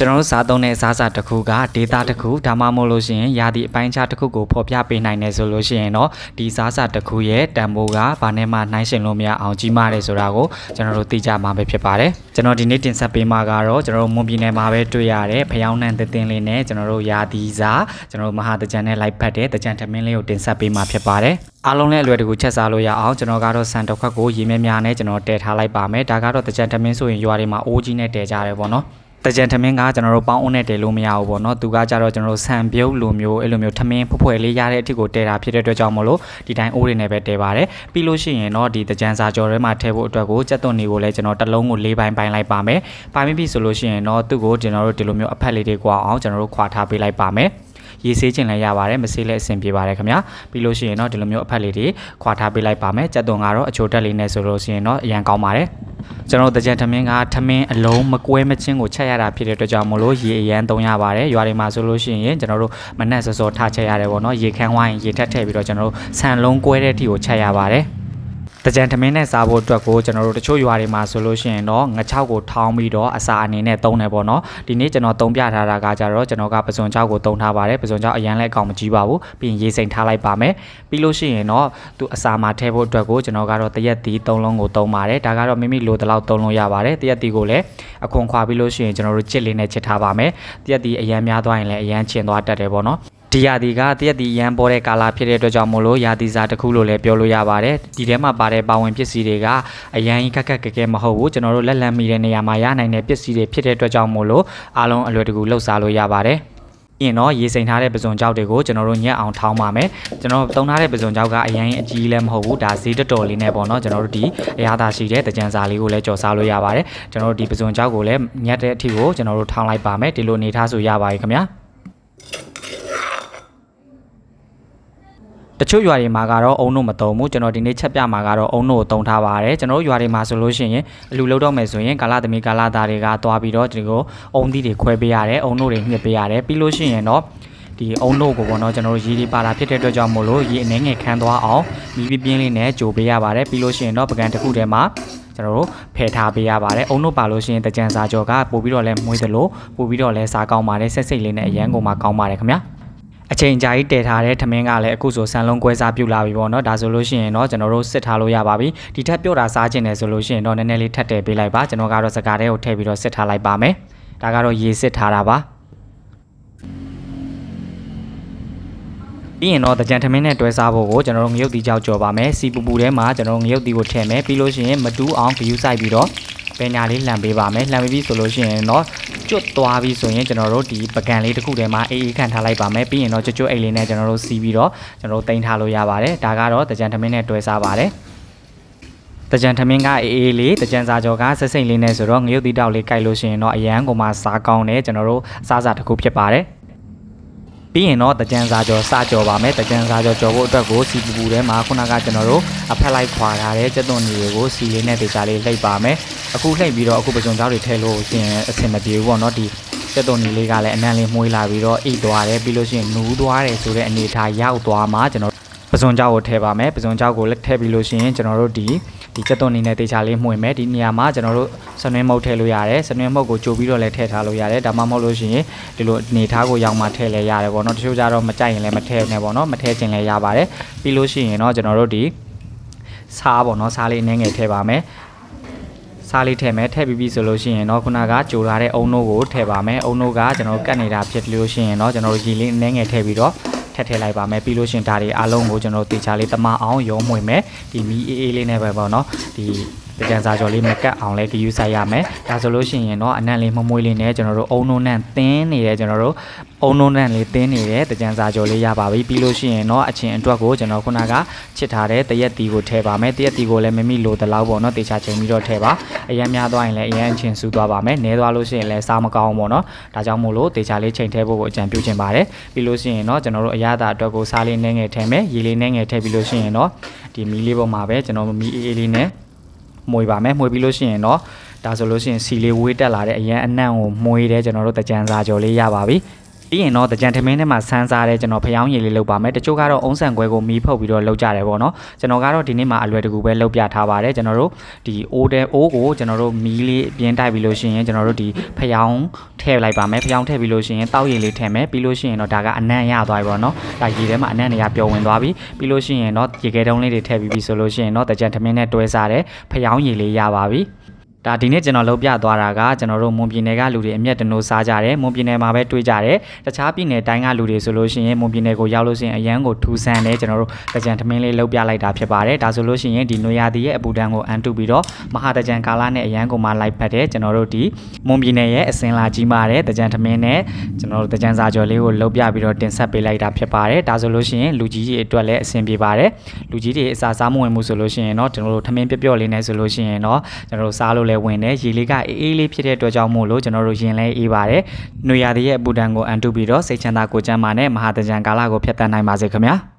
ကျွန်တော်တို့စားသုံးတဲ့အစားအစာတစ်ခုကဒေတာတစ်ခုဒါမှမဟုတ်လို့ရှိရင်ယာတီအပိုင်းခြားတစ်ခုကိုဖော်ပြပေးနိုင်တယ်ဆိုလို့ရှိရင်တော့ဒီစားစာတစ်ခုရဲ့တန်ဖိုးကဘာနဲ့မှနှိုင်းယှဉ်လို့မရအောင်ကြီးမားတယ်ဆိုတာကိုကျွန်တော်တို့သိကြမှာပဲဖြစ်ပါတယ်ကျွန်တော်ဒီနေ့တင်ဆက်ပေးမှာကတော့ကျွန်တော်တို့မွန်ပြည်နယ်မှာပဲတွေ့ရတဲ့ဖျောင်းနှံသင်းလေးနဲ့ကျွန်တော်တို့ယာတီစားကျွန်တော်တို့မဟာတကြံနဲ့လိုက်ဖက်တဲ့တကြံထမင်းလေးကိုတင်ဆက်ပေးမှာဖြစ်ပါတယ်အားလုံးလည်းအလွယ်တကူချက်စားလို့ရအောင်ကျွန်တော်ကတော့စံတစ်ခွက်ကိုရေမြဲများနဲ့ကျွန်တော်တည်ထားလိုက်ပါမယ်ဒါကတော့တကြံထမင်းဆိုရင်ရွာတွေမှာအိုးကြီးနဲ့တည်ကြတယ်ပေါ့နော် တကြံထမင်းကကျွန်တော်တို့ပေါင်းအုံးနဲ့တည်လို့မရဘူးပေါ့နော်သူကကြတော့ကျွန်တော်တို့ဆန်ပြုတ်လိုမျိုးအဲ့လိုမျိုးထမင်းဖွယ်ဖွယ်လေးရတဲ့အထစ်ကိုတည်တာဖြစ်တဲ့အတွက်ကြောင့်မလို့ဒီတိုင်းအိုးတွေနဲ့ပဲတည်ပါတယ်ပြီးလို့ရှိရင်တော့ဒီတကြံစာကြော်ထဲမှာထည့်ဖို့အတွက်ကိုကြက်သွန်တွေကိုလည်းကျွန်တော်တစ်လုံးကို၄ပိုင်းပိုင်းလိုက်ပါမယ်ပိုင်းပြီးပြီဆိုလို့ရှိရင်တော့သူ့ကိုကျွန်တော်တို့ဒီလိုမျိုးအဖက်လေးတွေကွာအောင်ကျွန်တော်တို့ခွာထားပေးလိုက်ပါမယ်ရေဆေးခြင်းလည်းရပါတယ်မဆေးလည်းအဆင်ပြေပါတယ်ခင်ဗျာပြီးလို့ရှိရင်တော့ဒီလိုမျိုးအဖက်လေးတွေခွာထားပေးလိုက်ပါမယ်ကြက်သွန်ကတော့အချိုတက်လေးနဲ့ဆိုလို့ရှိရင်တော့အရန်ကောင်းပါတယ် ကျွန်တော်တို့တကြံထမင်းကထမင်းအလုံးမကွဲမချင်းကိုချက်ရတာဖြစ်တဲ့အတွက်ကြောင့်မလို့ရေအရန်သုံးရပါတယ်ရွာတွေမှာဆိုလို့ရှိရင်ကျွန်တော်တို့မနက်စောစောထားချက်ရတယ်ပေါ့နော်ရေခမ်းဝိုင်းရေထက်ထည့်ပြီးတော့ကျွန်တော်တို့ဆန်လုံးကွဲတဲ့အထိကိုချက်ရပါတယ် တကြံထမင်းနဲ့စားဖို့အတွက်ကိုကျွန်တော်တို့တချို့ရွာတွေမှာဆိုလို့ရှိရင်တော့ငချောက်ကိုထောင်းပြီးတော့အစာအနေနဲ့သုံးတယ်ပေါ့နော်ဒီနေ့ကျွန်တော်သုံးပြထားတာကကြတော့ကျွန်တော်ကပစွန်ချောက်ကိုသုံးထားပါတယ်ပစွန်ချောက်အရန်လည်းအကောင်မကြီးပါဘူးပြီးရင်ရေစိမ်ထားလိုက်ပါမယ်ပြီးလို့ရှိရင်တော့သူအစာမှာထည့်ဖို့အတွက်ကိုကျွန်တော်ကတော့တရက်သီး၃လုံးကိုသုံးပါတယ်ဒါကတော့မိမိလိုတလောက်သုံးလို့ရပါတယ်တရက်သီးကိုလည်းအခွန်ခွာပြီးလို့ရှိရင်ကျွန်တော်တို့ချစ်လေးနဲ့ချစ်ထားပါမယ်တရက်သီးအရန်များသွားရင်လည်းအရန်ချင်သွားတတ်တယ်ပေါ့နော် ဒီရာသီကတရက်ဒီရန်ပေါ်တဲ့ကာလဖြစ်တဲ့အတွက်ကြောင့်မို့လို့ရာသီစားတစ်ခုလို့လည်းပြောလို့ရပါတယ်ဒီထဲမှာပါတဲ့ပါဝင်ပစ္စည်းတွေကအရန်ကြီးခက်ခက်ကြဲကြဲမဟုတ်ဘူးကျွန်တော်တို့လက်လန်းမိတဲ့နေရာမှာရနိုင်တဲ့ပစ္စည်းတွေဖြစ်တဲ့အတွက်ကြောင့်မို့လို့အားလုံးအလွယ်တကူလှုပ်ရှားလို့ရပါတယ်ရင်တော့ရေစိမ်ထားတဲ့ပစုံကြောက်တွေကိုကျွန်တော်တို့ညက်အောင်ထောင်းပါမယ်ကျွန်တော်တုံထားတဲ့ပစုံကြောက်ကအရင်အကြီးလည်းမဟုတ်ဘူးဒါဈေးတော်တော်လေးနဲ့ပေါ့နော်ကျွန်တော်တို့ဒီအရသာရှိတဲ့တကြံစာလေးကိုလည်းကြော်စားလို့ရပါတယ်ကျွန်တော်တို့ဒီပစုံကြောက်ကိုလည်းညက်တဲ့အထိကိုကျွန်တော်တို့ထောင်းလိုက်ပါမယ်ဒီလိုနေထားဆိုရပါပြီခင်ဗျာ တချို့ရွာတွေမှာကတော့အုံတို့မတုံဘူးကျွန်တော်ဒီနေ့ချက်ပြမှာကတော့အုံတို့ကိုတုံထားပါတယ်ကျွန်တော်တို့ရွာတွေမှာဆိုလို့ရှိရင်အလူလုံးတော့မယ်ဆိုရင်ကာလသမီးကာလသားတွေကသွားပြီးတော့ဒီကိုအုံသီးတွေခွဲပေးရတယ်အုံတို့တွေညှစ်ပေးရတယ်ပြီးလို့ရှိရင်တော့ဒီအုံတို့ကိုပေါ့နော်ကျွန်တော်တို့ရေဒီပါလာဖြစ်တဲ့အတွက်ကြောင့်မို့လို့ရေအနေငယ်ခန်းသွားအောင်မီးပြပြင်းလေးနဲ့ကြိုပေးရပါတယ်ပြီးလို့ရှိရင်တော့ပကံတစ်ခုထဲမှာကျွန်တော်တို့ဖယ်ထားပေးရပါတယ်အုံတို့ပါလို့ရှိရင်တကြံစာကြော်ကပို့ပြီးတော့လဲမွေးသလိုပို့ပြီးတော့လဲစားကောင်းပါတယ်ဆက်စိတ်လေးနဲ့အရန်ကုန်မှာကောင်းပါတယ်ခင်ဗျာ အချိန်ကြာကြီးတည်ထားတဲ့ထမင်းကလည်းအခုဆိုဆန်လုံးကွဲစားပြုတ်လာပြီပေါ့နော်ဒါဆိုလို့ရှိရင်တော့ကျွန်တော်တို့စစ်ထားလို့ရပါပြီဒီထက်ပြုတ်တာစားခြင်းတယ်ဆိုလို့ရှိရင်တော့နည်းနည်းလေးထပ်တည်ပေးလိုက်ပါကျွန်တော်ကတော့စကားတဲကိုထည့်ပြီးတော့စစ်ထားလိုက်ပါမယ်ဒါကတော့ရေစစ်ထားတာပါပြီးရင်တော့တကြံထမင်းနဲ့တွဲစားဖို့ကိုကျွန်တော်တို့ငရုတ်တီကြောက်ကြော်ပါမယ်စီပူပူထဲမှာကျွန်တော်တို့ငရုတ်တီကိုထည့်မယ်ပြီးလို့ရှိရင်မတူးအောင်ဂယူးဆိုင်ပြီးတော့ ပညာလေးလှန်ပေးပါမယ်လှန်ပေးပြီးဆိုလို့ရှိရင်တော့ကျွတ်သွားပြီဆိုရင်ကျွန်တော်တို့ဒီပကံလေးတစ်ခုထဲမှာအေးအေးခံထားလိုက်ပါမယ်ပြီးရင်တော့ကျွတ်ကျွတ်အိတ်လေးနဲ့ကျွန်တော်တို့စီးပြီးတော့ကျွန်တော်တို့တင်ထားလို့ရပါတယ်ဒါကတော့တကြံထမင်းနဲ့တွဲစားပါတယ်တကြံထမင်းကအေးအေးလေးတကြံစာကြော်ကဆက်စိမ့်လေးနဲ့ဆိုတော့ငရုတ်တီတောက်လေးကြိုက်လို့ရှိရင်တော့အရန်ကုန်မှာစားကောင်းတယ်ကျွန်တော်တို့စားစားတစ်ခုဖြစ်ပါတယ် ပြီးရင်တော့တကြံစာကြော်စကြော်ပါမယ်တကြံစာကြော်ကြော်ဖို့အတွက်ကိုစီပူပူထဲမှာခုနကကျွန်တော်တို့အဖက်လိုက်ခွာထားတဲ့ကြက်သွန်တွေကိုစီလေးနဲ့ဒေချာလေးလှိပ်ပါမယ်အခုလှိပ်ပြီးတော့အခုပစုံကြောက်တွေထည့်လို့ရှိရင်အဆင်မပြေဘူးပေါ့နော်ဒီကြက်သွန်ကြီးလေးကလည်းအနံ့လေးမှုေးလာပြီးတော့အိတ်သွားတယ်ပြီးလို့ရှိရင်နူးသွားတယ်ဆိုတဲ့အနေအထားရောက်သွားမှကျွန်တော် ပစုံကြောက်ကိုထည့်ပါမယ်ပစုံကြောက်ကိုလက်ထည့်ပြီးလို့ရှိရင်ကျွန်တော်တို့ဒီဒီကြက်သွန်နေနဲ့တေချာလေးမှုဝင်မယ်ဒီနေရာမှာကျွန်တော်တို့စနွင်းမုတ်ထည့်လို့ရတယ်စနွင်းမုတ်ကိုကြိုပြီးတော့လည်းထည့်ထားလို့ရတယ်ဒါမှမဟုတ်လို့ရှိရင်ဒီလိုနေထားကိုရောက်မှထည့်လဲရတယ်ပေါ့နော်တချို့ကြတော့မကြိုက်ရင်လည်းမထည့်နဲ့ပေါ့နော်မထည့်ခြင်းလည်းရပါတယ်ပြီးလို့ရှိရင်တော့ကျွန်တော်တို့ဒီစားပေါ့နော်စားလေးအနည်းငယ်ထည့်ပါမယ်စားလေးထည့်မယ်ထည့်ပြီးပြီဆိုလို့ရှိရင်တော့ခုနကကြိုထားတဲ့အုံနိုးကိုထည့်ပါမယ်အုံနိုးကကျွန်တော်ကတ်နေတာဖြစ်လို့ရှိရင်တော့ကျွန်တော်တို့ရေလေးအနည်းငယ်ထည့်ပြီးတော့ ထည့်ထည့်လိုက်ပါမယ်ပြီးလို့ရှရင်ဒါတွေအားလုံးကိုကျွန်တော်တို့တေချာလေးတမအောင်ရုံးမွေမယ်ဒီမီအေးအေးလေးနဲ့ပဲပေါ့နော်ဒီ တကြံစာကြော်လေးမကတ်အောင်လဲဂယူဆိုင်ရမယ်ဒါဆိုလို့ရှိရင်တော့အနံ့လေးမမွေးလေးနဲ့ကျွန်တော်တို့အုံနိုးနဲ့တင်းနေတဲ့ကျွန်တော်တို့အုံနိုးနဲ့လေးတင်းနေတဲ့တကြံစာကြော်လေးရပါပြီပြီးလို့ရှိရင်တော့အချင်းအတွက်ကိုကျွန်တော်ခုနကချစ်ထားတဲ့တရက်တီကိုထည့်ပါမယ်တရက်တီကိုလည်းမမိလိုတလောက်ပေါ့နော်တေချာချိန်ပြီးတော့ထည့်ပါအရင်များသွားရင်လည်းအရင်အချင်းစူးသွားပါမယ်နဲသွားလို့ရှိရင်လည်းစားမကောင်းဘူးပေါ့နော်ဒါကြောင့်မို့လို့တေချာလေးချိန်ထည့်ဖို့ကိုအကြံပြုချင်ပါတယ်ပြီးလို့ရှိရင်တော့ကျွန်တော်တို့အရသာအတွက်ကိုစားလေးနည်းငယ်ထည့်မယ်ရေလေးနည်းငယ်ထည့်ပြီးလို့ရှိရင်တော့ဒီမီးလေးပေါ်မှာပဲကျွန်တော်မီးအေးအေးလေးနဲ့ မွေပါမယ်မွေပြီးလို့ရှိရင်တော့ဒါဆိုလို့ရှိရင်စီလေးဝေးတက်လာတဲ့အရန်အနံ့ကိုမွေးတယ်ကျွန်တော်တို့တကြံစာကြော်လေးရပါပြီ ပြီးရင်တော့တကြံထမင်းထဲမှာဆန်းစားတဲ့ကျွန်တော်ဖျောင်းရည်လေးလုပ်ပါမယ်တချို့ကတော့အုံးဆန်ခွဲကိုမီးဖုတ်ပြီးတော့လုပ်ကြတယ်ပေါ့နော်ကျွန်တော်ကတော့ဒီနေ့မှာအလွယ်တကူပဲလုပ်ပြထားပါတယ်ကျွန်တော်တို့ဒီအိုးတဲ့အိုးကိုကျွန်တော်တို့မီးလေးပြင်းတိုက်ပြီးလို့ရှိရင်ကျွန်တော်တို့ဒီဖျောင်းထည့်လိုက်ပါမယ်ဖျောင်းထည့်ပြီးလို့ရှိရင်တောက်ရည်လေးထည့်မယ်ပြီးလို့ရှိရင်တော့ဒါကအနံ့ရသွားပြီပေါ့နော်ဒါရေထဲမှာအနံ့တွေကပျော်ဝင်သွားပြီပြီးလို့ရှိရင်တော့ရေခဲတုံးလေးတွေထည့်ပြီးပြီဆိုလို့ရှိရင်တော့တကြံထမင်းနဲ့တွဲစားတဲ့ဖျောင်းရည်လေးရပါပြီ ဒါဒီနေ့ကျွန်တော်လုပ်ပြသွားတာကကျွန်တော်တို့မွန်ပြည်နယ်ကလူတွေအမျက်တနိုးစားကြတယ်မွန်ပြည်နယ်မှာပဲတွေ့ကြတယ်တခြားပြည်နယ်တိုင်းကလူတွေဆိုလို့ရှိရင်မွန်ပြည်နယ်ကိုရောက်လို့ရှိရင်အရန်ကိုထူဆန်းတယ်ကျွန်တော်တို့တကြံထမင်းလေးလုပ်ပြလိုက်တာဖြစ်ပါတယ်ဒါဆိုလို့ရှိရင်ဒီနွေရာသီရဲ့အပူဒဏ်ကိုအန်တုပြီးတော့မဟာတကြံကာလနဲ့အရန်ကိုမှလိုက်ဖက်တယ်ကျွန်တော်တို့ဒီမွန်ပြည်နယ်ရဲ့အစင်လာကြီးမာတဲ့တကြံထမင်းနဲ့ကျွန်တော်တို့တကြံစာကြော်လေးကိုလုပ်ပြပြီးတော့တင်ဆက်ပေးလိုက်တာဖြစ်ပါတယ်ဒါဆိုလို့ရှိရင်လူကြီးတွေအတွက်လည်းအဆင်ပြေပါတယ်လူကြီးတွေအစာစားမဝင်မှုဆိုလို့ရှိရင်တော့ကျွန်တော်တို့ထမင်းပျော့ပျော့လေးနဲ့ဆိုလို့ရှိရင်တော့ကျွန်တော်တို့စားလို့လည်းဝင်တယ်ရေလေးကအေးအေးလေးဖြစ်တဲ့အတွက်ကြောင့်မို့လို့ကျွန်တော်တို့ရင်လဲအေးပါတယ်။နှွေရာသီရဲ့အပူဒဏ်ကိုအန်တုပြီးတော့စိတ်ချမ်းသာကိုယ်ကျန်းမာနဲ့မဟာတကြံကာလကိုဖျက်ဆီးနိုင်ပါစေခင်ဗျာ။